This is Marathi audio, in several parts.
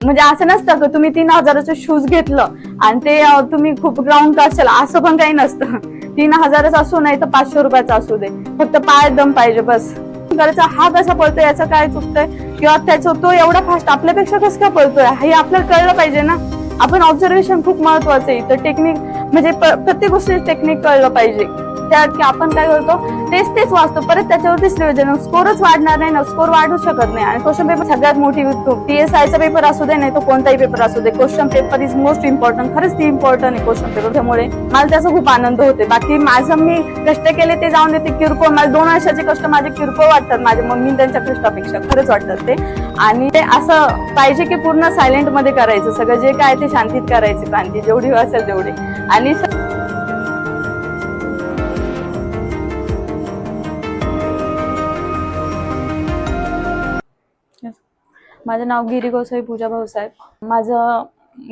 म्हणजे असं नसतं की तुम्ही तीन हजाराचं शूज घेतलं आणि ते तुम्ही खूप ग्राउंड असेल असं पण काही नसतं. तीन हजाराचं असू नाही तर पाचशे रुपयाचा असू दे. फक्त पाय दम पाहिजे बस. करायचा हा कसा पळतोय याचं काय चुकतंय? किंवा त्याचं तो एवढा फास्ट आपल्यापेक्षा कसं काय पळतोय? हे आपल्याला कळलं पाहिजे ना. आपण ऑब्झर्वेशन खूप महत्वाचं आहे. तर टेक्निक म्हणजे प्रत्येक गोष्टी टेक्निक कळलं पाहिजे. त्यात की आपण काय करतो तेच तेच वाचतो. परत त्याच्यावरतीच रिव्हिजन स्कोरच वाढणार नाही ना. स्कोर वाढू शकत नाही. आणि क्वेश्चन पेपर सगळ्यात मोठी पीएसआयचा पेपर असू दे नाही तो कोणताही पेपर असू दे. Question paper is most important खरंच ती इम्पॉर्टंट आहे क्वेश्चन पेपर त्यामुळे मला त्याचा खूप आनंद होते बाकी माझं मी कष्ट केले ते जाऊन देते. किरकोळ मला दोन वर्षाचे कष्ट माझे किरकोळ वाटतात. माझ्या मम्मी त्यांच्या कष्टापेक्षा खरंच वाटतात ते. आणि ते असं पाहिजे की पूर्ण सायलेंटमध्ये करायचं. सगळं जे काय ते शांतीत करायचे. क्रांती जेवढी असेल तेवढी. आणि माझं नाव गिरी गोसावी पूजा भाऊसाहेब माझं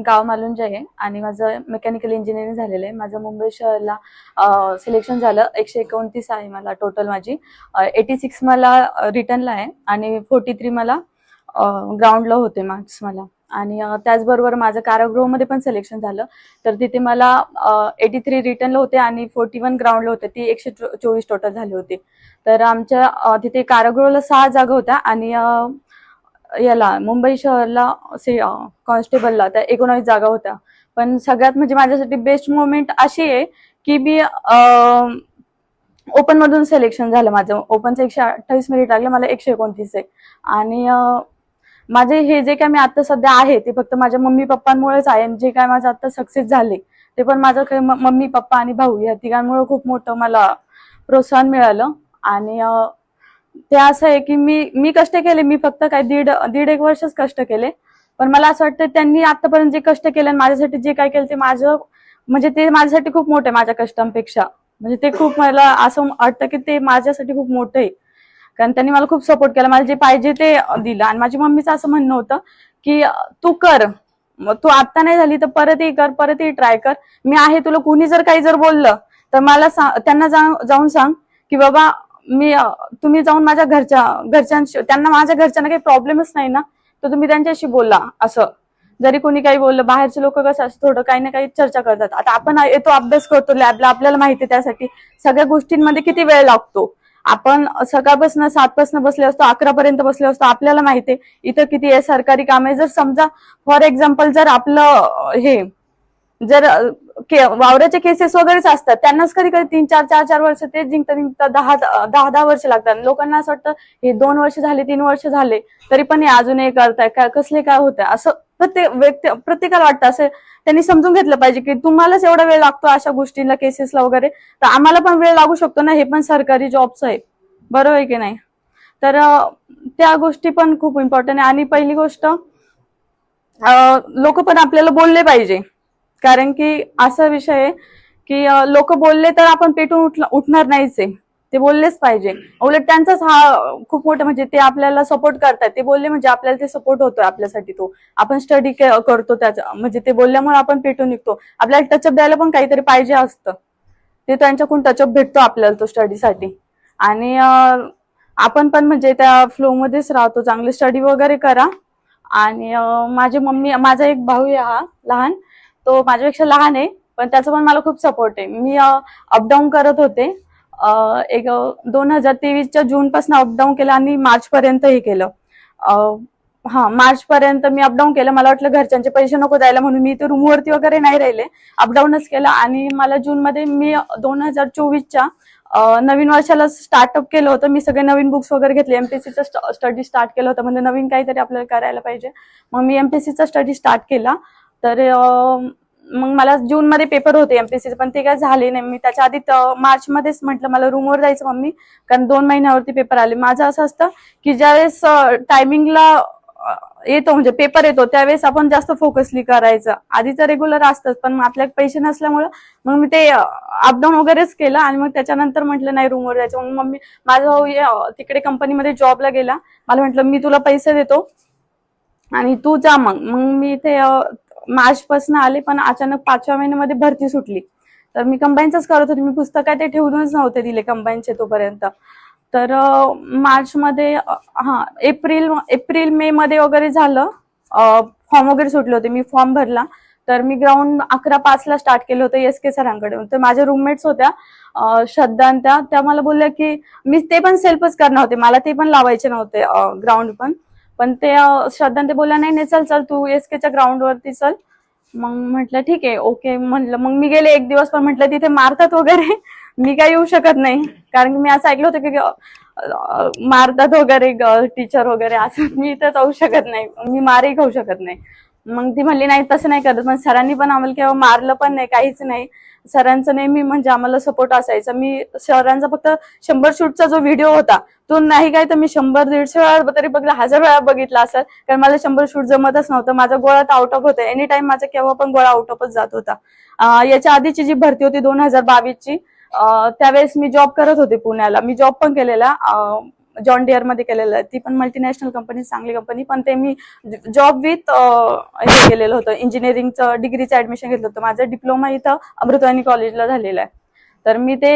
गाव मालुंज आहे आणि माझं मेकॅनिकल इंजिनिअरिंग झालेलं आहे. माझं मुंबई शहरला सिलेक्शन झालं. एकशे एकोणतीस आहे मला टोटल माझी. एटी सिक्स मला रिटर्नला आहे आणि फोर्टी थ्री मला ग्राउंडला होते मार्क्स मला. आणि त्याचबरोबर माझं कारागृहमध्ये पण सिलेक्शन झालं. तर तिथे मला एटी थ्री रिटर्नला होते आणि फोर्टी वन ग्राउंडला होते. ती एकशे चो- चोवीस टोटल झाली होती. तर आमच्या तिथे कारागृहाला सहा जागा होत्या आणि याला मुंबई शहरला कॉन्स्टेबलला त्या एकोणावीस जागा होत्या. पण सगळ्यात म्हणजे माझ्यासाठी बेस्ट मोमेंट अशी आहे की मी ओपन मधून सिलेक्शन झालं माझं. ओपनचं एकशे अठ्ठावीस मिनिट लागले मला एकशे एकोणतीस आहे. आणि माझे हे जे काय मी आता सध्या आहे ते फक्त माझ्या मम्मी पप्पांमुळेच आहे. जे काय माझं आता सक्सेस झाले ते पण माझं काही मम्मी पप्पा आणि भाऊ या तिघांमुळे खूप मोठं मला प्रोत्साहन मिळालं. आणि ते असं आहे की मी मी कष्ट केले मी फक्त काय दीड दीड एक वर्षच कष्ट केले. पण मला असं वाटतं त्यांनी आतापर्यंत जे कष्ट केले आणि माझ्यासाठी जे काय केलं ते माझं म्हणजे ते माझ्यासाठी खूप मोठं आहे माझ्या कष्टांपेक्षा. म्हणजे ते खूप मला असं वाटतं की ते माझ्यासाठी खूप मोठं आहे. कारण त्यांनी मला खूप सपोर्ट केला. मला जे पाहिजे ते दिलं. आणि माझ्या मम्मीचं असं म्हणणं होतं की तू कर. तू आता नाही झाली तर परतही कर परतही ट्राय कर. मी आहे तुला कुणी जर काही जर बोललं तर मला सा- त्यांना जाऊन जाऊन सांग की बाबा मी तुम्ही जाऊन माझ्या घरच्या घरच्यांशी त्यांना माझ्या घरच्यांना काही प्रॉब्लेमच नाही ना तर तुम्ही त्यांच्याशी बोला असं. जरी कोणी काही बोललं बाहेरचे लोक कसं असं थोडं काही ना काही चर्चा करतात. आता आपण येतो अभ्यास करतो लॅबला आपल्याला माहिती त्यासाठी. सगळ्या गोष्टींमध्ये किती वेळ लागतो? आपण सकाळपासून सातपासून बसले असतो अकरा पर्यंत बसले असतो आपल्याला माहिती आहे. इथं किती आहे सरकारी काम आहे. जर समजा फॉर एक्झाम्पल जर आपलं हे जर के- वावराचे केसेस वगैरेच असतात. त्यांनाच कधी कधी तीन चार चार चार वर्ष ते जिंकता जिंकता दहा दहा दहा वर्ष लागतात. लोकांना असं वाटतं हे दोन वर्ष झाले तीन वर्ष झाले तरी पण हे अजून हे करताय काय कसले काय होतंय? असं प्रत्येक व्यक्ती प्रत्येकाला वाटतं. असं त्यांनी समजून घेतलं पाहिजे की तुम्हालाच एवढा वेळ लागतो अशा गोष्टींना केसेसला वगैरे. तर आम्हाला पण वेळ लागू शकतो ना? हे पण सरकारी जॉबचं आहे बरोबर आहे की नाही? तर त्या गोष्टी पण खूप इम्पॉर्टंट आहे. आणि पहिली गोष्ट लोक पण आपल्याला बोलले पाहिजे. कारण की असा विषय आहे की लोक बोलले तर आपण पेटून उठणार नाहीच आहे. ते बोललेच पाहिजे. उलट त्यांचाच हा खूप मोठं म्हणजे ते आपल्याला सपोर्ट करतात. ते बोलले म्हणजे आपल्याला ते सपोर्ट होतोय आपल्यासाठी तो. आपण स्टडी करतो त्याचा म्हणजे ते बोलल्यामुळे आपण पेटून निघतो. आपल्याला टचअप द्यायला पण काहीतरी पाहिजे असतं. ते त्यांच्याकडून टचअप भेटतो आपल्याला तो स्टडीसाठी आणि आपण पण म्हणजे त्या फ्लो मध्येच राहतो. चांगली स्टडी वगैरे करा. आणि माझी मम्मी माझा एक भाऊ आहे हा लहान. तो माझ्यापेक्षा लहान आहे पण त्याचा पण मला खूप सपोर्ट आहे. मी अपडाऊन करत होते. एक दोन हजार तेवीसच्या जूनपासून अपडाऊन केलं आणि मार्चपर्यंत हे केलं. हां हा मार्च मी अपडाऊन केलं. मला वाटलं घरच्यांचे पैसे नको द्यायला म्हणून मी इथे रूमवरती वगैरे नाही राहिले. अपडाऊनच केलं आणि मला जूनमध्ये मी दोन हजार चोवीसच्या नवीन वर्षाला स्टार्टअप केलं होतं. मी सगळे नवीन बुक्स वगैरे घेतले. एमपीसीचं स्टडी स्टार्ट केलं होतं. म्हणजे नवीन काहीतरी आपल्याला करायला पाहिजे. मग मी एमपीसीचा स्टडी स्टार्ट केला. तर मग मला जून मध्ये पेपर होते एमपीसीचे पण ते काय झाले नाही. मी त्याच्या आधी मार्च मध्येच म्हटलं मला रूमवर जायचं मम्मी कारण दोन महिन्यावरती पेपर आले. माझं असं असतं की ज्यावेळेस टायमिंगला येतो म्हणजे पेपर येतो त्यावेळेस आपण जास्त फोकसली करायचं. आधी तर रेग्युलर असतंच पण आपल्या आपल्याला पैसे नसल्यामुळं मग मी ते अपडाऊन वगैरेच केलं आणि मग त्याच्यानंतर म्हटलं नाही रूमवर जायचं. मग मम्मी माझा भाऊ तिकडे कंपनीमध्ये जॉबला गेला. मला म्हटलं मी तुला पैसे देतो आणि तू जा मग. मग मी इथे मार्च पासून आले पण अचानक पाचव्या महिन्यामध्ये भरती सुटली. तर मी कंबाईनच करत होते. मी पुस्तक ते ठेवूनच नव्हते दिले कंबाईनचे तोपर्यंत. तर मार्च मध्ये हा एप्रिल एप्रिल मे मध्ये वगैरे झालं. फॉर्म वगैरे सुटले होते. मी फॉर्म भरला. तर मी ग्राउंड अकरा पाचला स्टार्ट केलं होतं एस के सरांकडे. तर माझ्या रूममेट्स होत्या श्रद्धा त्या. त्या मला बोलल्या की मी ते पण सेल्फच करणार होते. मला ते पण लावायचे नव्हते ग्राउंड पण. पण ते अं, श्रद्धा ते बोलल्या नाही नाही चल चल तू एस केच्या ग्राउंड वरती चल. मग म्हटलं ठीक आहे ओके म्हटलं मग मी गेले एक दिवस पण म्हटलं तिथे मारतात वगैरे. मी काय येऊ शकत नाही. कारण की मी असं ऐकलं होतं की मारतात वगैरे टीचर वगैरे असं मी तर जाऊ शकत नाही. मी मारही खाऊ शकत नाही. मग ती म्हणली नाही तसं नाही करत. पण सरांनी पण आम्हाला केव्हा मारलं पण नाही काहीच नाही. सरांचं नेहमी म्हणजे आम्हाला सपोर्ट असायचा. मी सरांचा फक्त शंभर शूटचा जो व्हिडिओ होता तो नाही काय तर मी शंभर दीडशे वेळा तरी बघला हजार वेळा बघितला असेल. कारण मला शंभर शूट जमतच नव्हतं. माझा गोळा तर आउट ऑफ होता. एनी टाइम माझा केव्हा पण गोळा आउट ऑफच जात होता. याच्या आधीची जी भरती होती दोन हजार बावीसची त्यावेळेस मी जॉब करत होते पुण्याला. मी जॉब पण केलेला. जॉन डिअरमध्ये केलेलं आहे. ती पण मल्टीनॅशनल कंपनी चांगली कंपनी पण ते मी जॉब विथ हे केलेलं होतं. इंजिनिअरिंगचं डिग्रीचं ऍडमिशन घेतलं होतं. माझं डिप्लोमा इथं अमृतवाणी कॉलेजला झालेला आहे. तर मी ते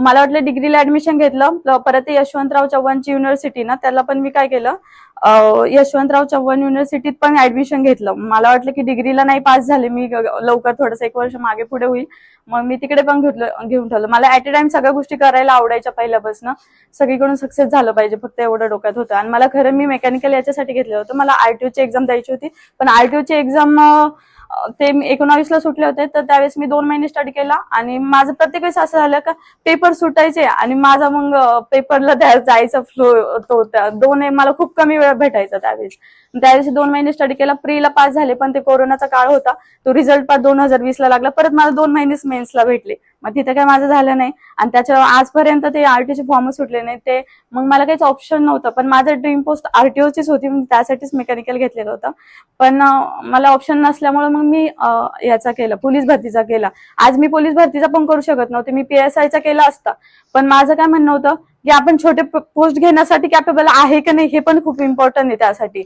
मला वाटलं डिग्रीला ऍडमिशन घेतलं. परत ते यशवंतराव चव्हाणची युनिव्हर्सिटी ना त्याला पण मी काय केलं यशवंतराव चव्हाण युनिव्हर्सिटीत पण ऍडमिशन घेतलं. मला वाटलं की डिग्रीला नाही पास झाले मी लवकर थोडंसं एक वर्ष मागे पुढे होईल. मग मी तिकडे पण घेतलं घेऊन ठेवलं. मला ऍट अ टाइम सगळ्या गोष्टी करायला आवडायच्या पहिल्यापासून. सगळीकडून सक्सेस झालं पाहिजे फक्त एवढं डोक्यात होतं. आणि मला खरं मी मेकॅनिकल याच्यासाठी घेतलं होतं. मला आरटीओची एक्झाम द्यायची होती. पण आरटीओची एक्झाम ते मी एकोणावीसला सुटले होते तर त्यावेळेस मी दोन महिने स्टडी केला आणि माझं प्रत्येक वेळेस असं झालं का पेपर सुटायचे आणि माझा मग पेपरला जायचा फ्लो तो दोन मला खूप कमी वेळ भेटायचा त्यावेळेस. त्यावेळेस दोन महिने स्टडी केला. प्रीला पास झाले पण ते कोरोनाचा काळ होता. तो रिझल्ट पास दोन हजार वीस ला लागला. परत मला दोन महिनेच मेन्सला भेटले. मग तिथे काय माझं झालं नाही. आणि त्याच्या आजपर्यंत ते आरटीओचे फॉर्म सुटले नाही ते मग मला काहीच ऑप्शन नव्हतं. पण माझं ड्रीम पोस्ट आरटीओचीच होती त्यासाठीच मेकॅनिकल घेतलेलं होतं. पण मला ऑप्शन नसल्यामुळे मग मी याचा केला पोलीस भरतीचा केला. आज मी पोलीस भरतीचा पण करू शकत नव्हते. मी पीएसआयचा केला असता. पण माझं काय म्हणणं होतं की आपण छोटे पोस्ट घेण्यासाठी कॅपेबल आहे की नाही हे पण खूप इम्पॉर्टंट आहे त्यासाठी.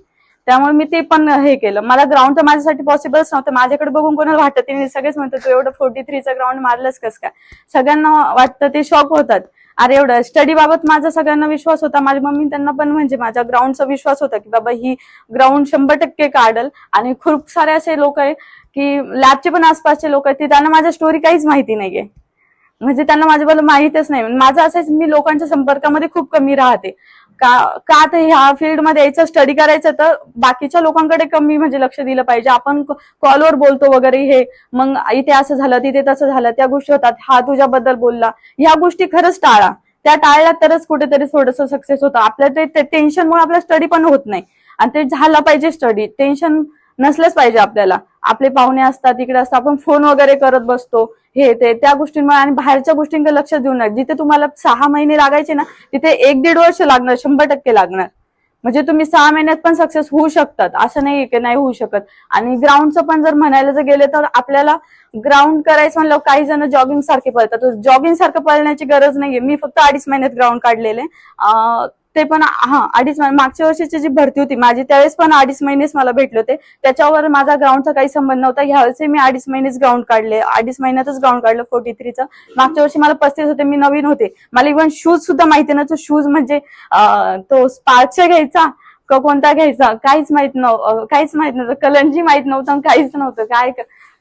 त्यामुळे मी ते पण हे केलं. मला ग्राउंड तर माझ्यासाठी पॉसिबलच नव्हतं. माझ्याकडे बघून कोणाला वाटत नाही. सगळेच म्हणतात तू एवढं फोर्टी थ्रीचा ग्राउंड मारलंस कस काय? सगळ्यांना वाटतं ते शॉक होतात. अरे एवढं स्टडी बाबत माझा सगळ्यांना विश्वास होता. माझ्या मम्मी त्यांना पण म्हणजे माझ्या ग्राउंडचा विश्वास होता की बाबा ही ग्राउंड शंभर टक्के काढल. आणि खूप सारे असे लोक आहे की लॅबचे पण आसपासचे लोक आहेत ते त्यांना माझ्या स्टोरी काहीच माहिती नाहीये. म्हणजे त्यांना माझ्याबद्दल माहितच नाही. माझं असं आहे, मी लोकांच्या संपर्कामध्ये खूप कमी राहते. का का तर ह्या फील्डमध्ये यायचं स्टडी करायचं तर बाकीच्या लोकांकडे कमी म्हणजे लक्ष दिलं पाहिजे. आपण कॉलवर बोलतो वगैरे हे मग इथे असं झालं तिथे तसं झालं त्या गोष्टी होतात. हा तुझ्याबद्दल बोलला. ह्या गोष्टी खरंच टाळा. त्या टाळल्या तरच कुठेतरी थोडस सक्सेस होतं. आपल्या ते टेन्शनमुळे आपला स्टडी पण होत नाही. आणि ते झालं पाहिजे स्टडी टेन्शन नसलंच पाहिजे आपल्याला. आपले पाहुणे असतात इकडे असतात आपण फोन वगैरे करत बसतो. हे ते त्या गोष्टींमुळे आणि बाहेरच्या गोष्टींकडे लक्ष देऊ नये. जिथे तुम्हाला सहा महिने लागायचे ना तिथे एक दीड वर्ष लागणार शंभर टक्के लागणार. म्हणजे तुम्ही सहा महिन्यात पण सक्सेस होऊ शकतात. असं नाही की नाही होऊ शकत. आणि ग्राउंडचं पण जर म्हणायला जर गेले तर आपल्याला ग्राउंड करायचं म्हणलं काही जण जॉगिंग सारखे पळतात. जॉगिंग सारखं पळण्याची गरज नाहीये. मी फक्त अडीच महिन्यात ग्राउंड काढलेले. ते पण हा अडीच मागच्या वर्षीची जी भरती होती माझी त्यावेळेस पण अडीच महिनेच मला भेटले होते. त्याच्यावर माझा ग्राउंडचा काही संबंध नव्हता. ह्यावेळेस मी अडीच महिनेच ग्राउंड काढले. अडीच महिन्यातच ग्राउंड काढलं फोर्टी थ्रीचं मागच्या वर्षी मला पस्तीस होते मी नवीन होते. मला इव्हन शूज सुद्धा माहिती म्हणजे, तो शूज म्हणजे तो स्पार्कचा घ्यायचा का कोणता घ्यायचा? काहीच माहीत नव्हतं काहीच माहीत नव्हतं. कलंजी माहीत नव्हतं काहीच नव्हतं. काय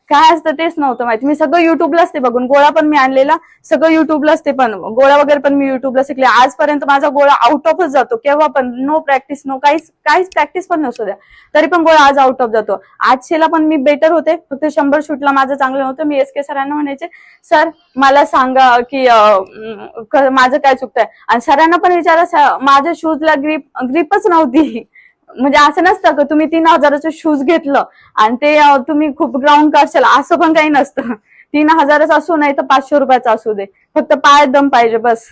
काय असतं तेच नव्हतं माहिती. मी सगळं युट्यूबलाच ते बघून गोळा पण मी आणलेला सगळं युट्यूबलाच ते पण गोळा वगैरे पण मी युट्यूबला शिकले. आजपर्यंत माझा गोळा आउट ऑफच जातो केव्हा पण नो प्रॅक्टिस नो काहीच काहीच प्रॅक्टिस पण नसू द्या. तरी पण गोळा आज आउट ऑफ जातो. आजशेला पण मी बेटर होते फक्त शंभर शूटला माझं चांगलं नव्हतं मी एस के सरांना म्हणायचे सर मला सांगा की माझं काय चुकतंय? आणि सरांना पण विचारा माझ्या शूजला ग्रीप ग्रीपच नव्हती. म्हणजे असं नसतं का तुम्ही तीन हजाराचं शूज घेतलं आणि ते तुम्ही खूप ग्राउंड करशाल. असं पण काही नसतं. तीन हजारच असू नाही तर पाचशे रुपयाचं असू दे. फक्त पायात दम पाहिजे बस.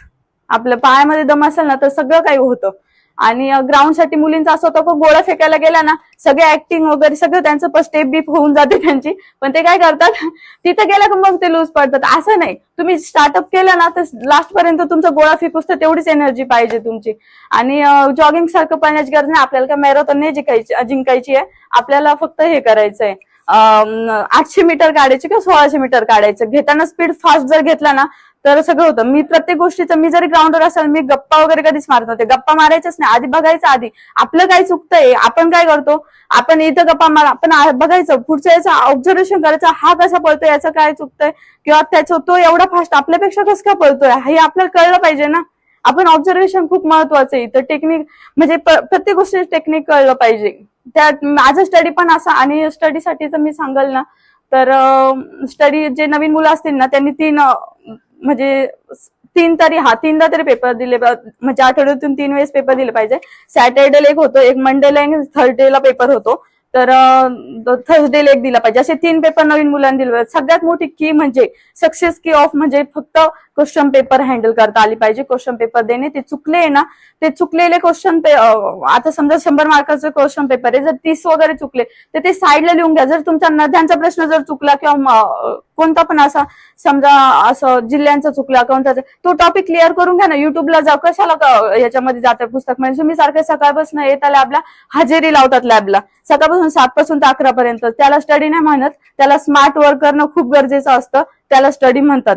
आपल्या पायामध्ये दम असेल ना तर सगळं काही होतं. आणि ग्राउंडसाठी मुलींचं असं होतं की गोळा फेकायला गेला ना सगळे ऍक्टिंग वगैरे सगळं त्यांचं स्टेप बीप होऊन जाते त्यांची. पण ते काय करतात? तिथं गेलं का मग ते लूज पडतात. असं नाही. तुम्ही स्टार्टअप केलं ना तर लास्ट पर्यंत तुमचा गोळा फेकूस तर तेवढीच एनर्जी पाहिजे तुमची. आणि जॉगिंग सारखं पाण्याची गरज नाही. आपल्याला काय मॅरेथॉन नाही जिंकायची जिंकायची आहे. आपल्याला फक्त हे करायचंय. आहे आठशे मीटर काढायचे किंवा सोळाशे मीटर काढायचं. घेताना स्पीड फास्ट जर घेतला ना तर सगळं होतं. मी प्रत्येक गोष्टीचं मी जरी ग्राउंडवर असेल मी गप्पा वगैरे कधीच मारत नव्हते. गप्पा मारायच्याच नाही. आधी बघायचं आधी. आपलं काय चुकतंय आपण काय करतो? आपण इथं गप्पा मार आपण बघायचं पुढच्या याचं ऑब्झर्वेशन करायचं हा कसा पळतोय याचं काय चुकतंय? किंवा त्याचं तो एवढा फास्ट आपल्यापेक्षा कसं का पळतोय? हे आपल्याला कळलं पाहिजे ना? आपण ऑब्झर्वेशन खूप महत्वाचं आहे. तर टेक्निक म्हणजे प्रत्येक गोष्टी टेक्निक कळलं पाहिजे. त्यात माझं स्टडी पण असं आणि स्टडीसाठी जर मी सांगाल ना तर स्टडी जे नवीन मुलं असतील ना त्यांनी तीन म्हणजे तीन तरी हा तीनदा तरी पेपर दिले म्हणजे आठवड्यातून तीन वेळेस पेपर दिले पाहिजे. सॅटर्डेला एक होतो एक मंडेला एक थर्सडेला पेपर होतो. तर थर्सडेला एक दिला पाहिजे. असे तीन पेपर नवीन मुलांनी दिले पाहिजे सगळ्यात मोठी की म्हणजे सक्सेस की ऑफ म्हणजे फक्त क्वेश्चन पेपर हँडल करता आली पाहिजे. क्वेश्चन पेपर देणे ते चुकले ना ते चुकलेले क्वेश्चन आता समजा शंभर मार्काचं क्वेश्चन पेपर आहे. जर तीस वगैरे चुकले तर ते साईडला लिहून घ्या. जर तुमचा नद्यांचा प्रश्न जर चुकला किंवा कोणता पण असा समजा असं जिल्ह्यांचा चुकला कोणता तो टॉपिक क्लिअर करून घ्या ना. युट्यूबला जा कशाला याच्यामध्ये जातं पुस्तक? म्हणजे तुम्ही सारखे सकाळपासून येता लॅबला हजेरी लावतात लॅबला सकाळपासून सात पासून ते अकरा पर्यंत. त्याला स्टडी नाही म्हणत. त्याला स्मार्ट वर्क करणं खूप गरजेचं असतं. त्याला स्टडी म्हणतात.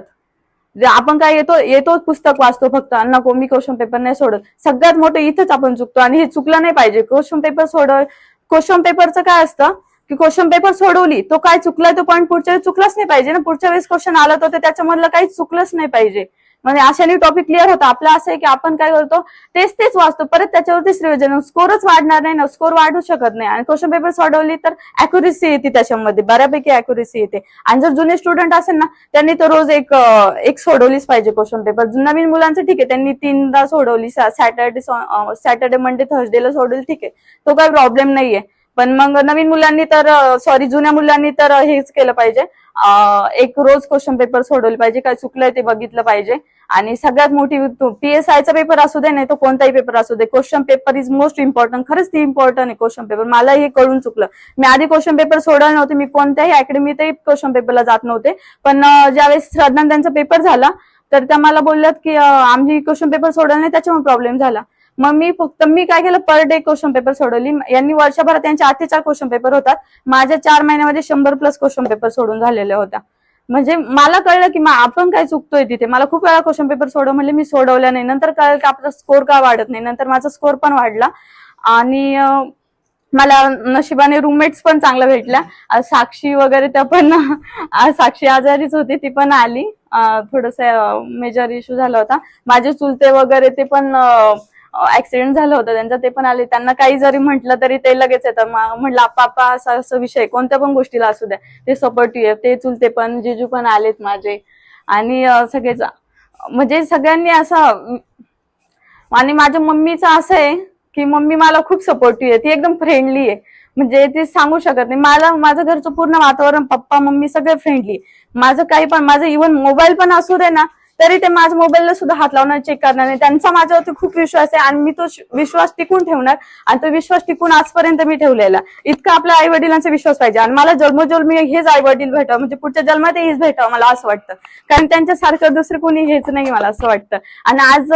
जे आपण काय येतो येतो पुस्तक वाचतो फक्त. आणि नको मी क्वेश्चन पेपर नाही सोडत. सगळ्यात मोठं इथंच आपण चुकतो. आणि हे चुकलं नाही पाहिजे. क्वेश्चन पेपर सोडव क्वेश्चन पेपरचं काय असतं? की क्वेश्चन पेपर सोडवली तो काय चुकलाय तो पॉईंट पुढच्या वेळेस चुकलाच नाही पाहिजे ना. पुढच्या वेळेस क्वेश्चन आला तर त्याच्यामधलं काही चुकलंच नाही पाहिजे. म्हणजे अशाने टॉपिक क्लिअर होता. आपलं असं आहे की आपण काय करतो तेच तेच वाचतो. परत त्याच्यावरती रिव्हिजन स्कोरच वाढणार नाही ना स्कोर वाढू शकत नाही. आणि क्वेश्चन पेपर सोडवली तर अॅक्युरेसी येते त्याच्यामध्ये. बऱ्यापैकी अॅक्युरेसी येते. आणि जर जुने स्टुडंट असेल ना त्यांनी तर रोज एक एक सोडवलीच पाहिजे क्वेश्चन पेपर नवीन मुलांचं ठीक आहे त्यांनी तीनदा सोडवली. सॅटर्डे सॅटर्डे मंडे थर्सडेला सोडवली ठीक आहे. तो काही प्रॉब्लेम नाहीये. पण मग नवीन मुलांनी तर सॉरी जुन्या मुलांनी तर हेच केलं पाहिजे. एक रोज क्वेश्चन पेपर सोडवले पाहिजे. काय चुकलंय ते बघितलं पाहिजे. आणि सगळ्यात मोठी पीएसआयचा पेपर असू दे नाही तर कोणताही पेपर असू दे question paper is most important खरंच ती इम्पॉर्टंट आहे क्वेश्चन पेपर मला हे कळून चुकलं. मी आधी क्वेश्चन पेपर सोडवले नव्हते मी कोणत्याही अकॅडमीतही क्वेश्चन पेपरला जात नव्हते. पण ज्यावेळेस श्रद्धा त्यांचा पेपर झाला तर त्या मला बोलल्यात की आम्ही क्वेश्चन पेपर सोडवले नाही त्याच्यामुळे प्रॉब्लेम झाला. मग मी फक्त मी काय केलं पर डे क्वेश्चन पेपर सोडवली. यांनी वर्षभरात त्यांचे चार क्वेश्चन पेपर होतात. माझ्या चार महिन्यामध्ये शंभर प्लस क्वेश्चन पेपर सोडून झालेल्या होत्या. म्हणजे मला कळलं की मग आपण काय चुकतोय तिथे. मला खूप वेळा क्वेश्चन पेपर सोडव म्हणजे मी सोडवल्या नाही. नंतर कळलं की आपला स्कोर का वाढत नाही. नंतर माझा स्कोर पण वाढला. आणि मला नशिबाने रूममेट्स पण चांगल्या भेटल्या. साक्षी वगैरे त्या पण साक्षी आजारीच होती ती पण आली. थोडस मेजर इश्यू झाला होता. माझे चुलते वगैरे ते पण ऍक्सिडेंट झालं होतं त्यांचा ते पण आले. त्यांना काही जरी म्हटलं तरी ते लगेच येतं म्हटलं आप्पा असा असं विषय. कोणत्या पण गोष्टीला असू द्या. ते सपोर्टिव्ह ते चुलते पण जिजू पण आलेत माझे. आणि सगळेच म्हणजे सगळ्यांनी असं आणि माझ्या मम्मीचं असं आहे की मम्मी मला खूप सपोर्टिव्ह आहे. ती एकदम फ्रेंडली आहे. म्हणजे ते सांगू शकत नाही. मला माझं घरचं पूर्ण वातावरण पप्पा मम्मी सगळे फ्रेंडली माझं काही पण माझं इव्हन मोबाईल पण असू दे ना तरी ते माझ्या मोबाईलला सुद्धा हात लावणार चेक करणार नाही. त्यांचा माझ्यावरती खूप विश्वास आहे आणि मी तो विश्वास टिकून ठेवणार आणि तो विश्वास टिकून आजपर्यंत मी ठेवलेला. इतका आपल्या आई वडिलांचा विश्वास पाहिजे आणि मला जन्मजन्मी हेच आई वडील भेटावं म्हणजे पुढच्या जन्मात हेच भेटावं मला असं वाटतं. कारण त्यांच्यासारखं दुसरं कोणी हेच नाही मला असं वाटतं. आणि आज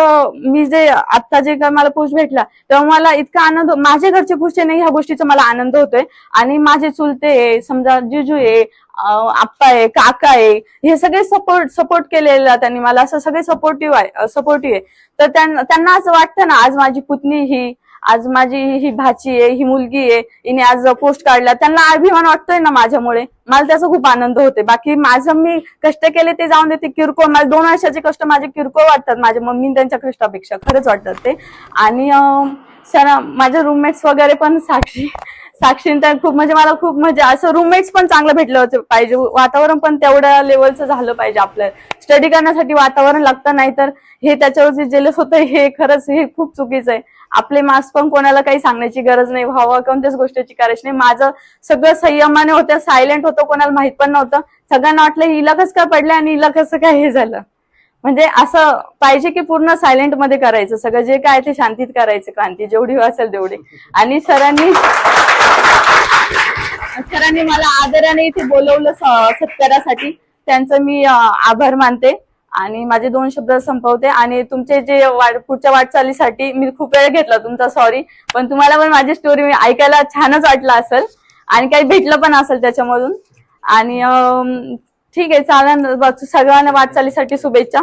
मी जे आता जे मला पुष भेटला तेव्हा मला इतका आनंद माझ्या घरचे खुशी नाही ह्या गोष्टीचा मला आनंद होतोय. आणि माझे चुलते समजा जिजू आहे आप्पा आहे काका आहे हे सगळे सपोर्ट सपोर्ट केलेला त्यांनी. मला असं सगळे सपोर्टिव्ह आहे सपोर्टिव्ह आहे. तर त्यांना असं वाटतं ना आज माझी पुतणी ही आज माझी ही भाची आहे ही मुलगी आहे हिने आज पोस्ट काढला. त्यांना अभिमान वाटतोय ना माझ्यामुळे. मला त्याचा खूप आनंद होते बाकी माझं मी कष्ट केले ते जाऊन देते. किरकोळ मला दोन वर्षाचे कष्ट माझे किरकोळ वाटतात. माझ्या मम्मी त्यांच्या कष्टापेक्षा खरंच वाटतात ते. आणि सर माझ्या रूममेट्स वगैरे पण साक्षी साक्षीन तर खूप म्हणजे मला खूप म्हणजे असं रूममेट्स पण चांगलं भेटलं होतं पाहिजे. वातावरण पण तेवढ्या लेवलचं झालं पाहिजे आपल्याला स्टडी करण्यासाठी वातावरण लागतं नाही तर हे त्याच्यावर जे जेलस होतं हे खरंच हे खूप चुकीचं आहे. आपले मार्क्स पण कोणाला काही सांगण्याची गरज नाही. व्हावं कोणत्याच गोष्टीची करायची नाही. माझं सगळं संयमाने होतं सायलेंट होतं कोणाला माहीत पण नव्हतं. सगळ्यांना वाटलं हिला कसं काय पडलं आणि हिला कसं काय हे झालं? म्हणजे असं पाहिजे की पूर्ण सायलेंटमध्ये करायचं. सगळं जे काय ते शांतीत करायचं क्रांती. जेवढी असेल तेवढी. आणि सरांनी सरांनी मला आदराने इथे बोलवलं सत्कारासाठी. त्यांचं मी आभार मानते. आणि माझे दोन शब्द संपवते. आणि तुमचे जे वाट- पुढच्या वाटचालीसाठी मी खूप वेळ घेतला तुमचा सॉरी पण तुम्हाला पण माझी स्टोरी ऐकायला छानच वाटलं असेल. आणि काही भेटलं पण असेल त्याच्यामधून. आणि ठीक आहे चालेल सगळ्यांना वाटचालीसाठी शुभेच्छा.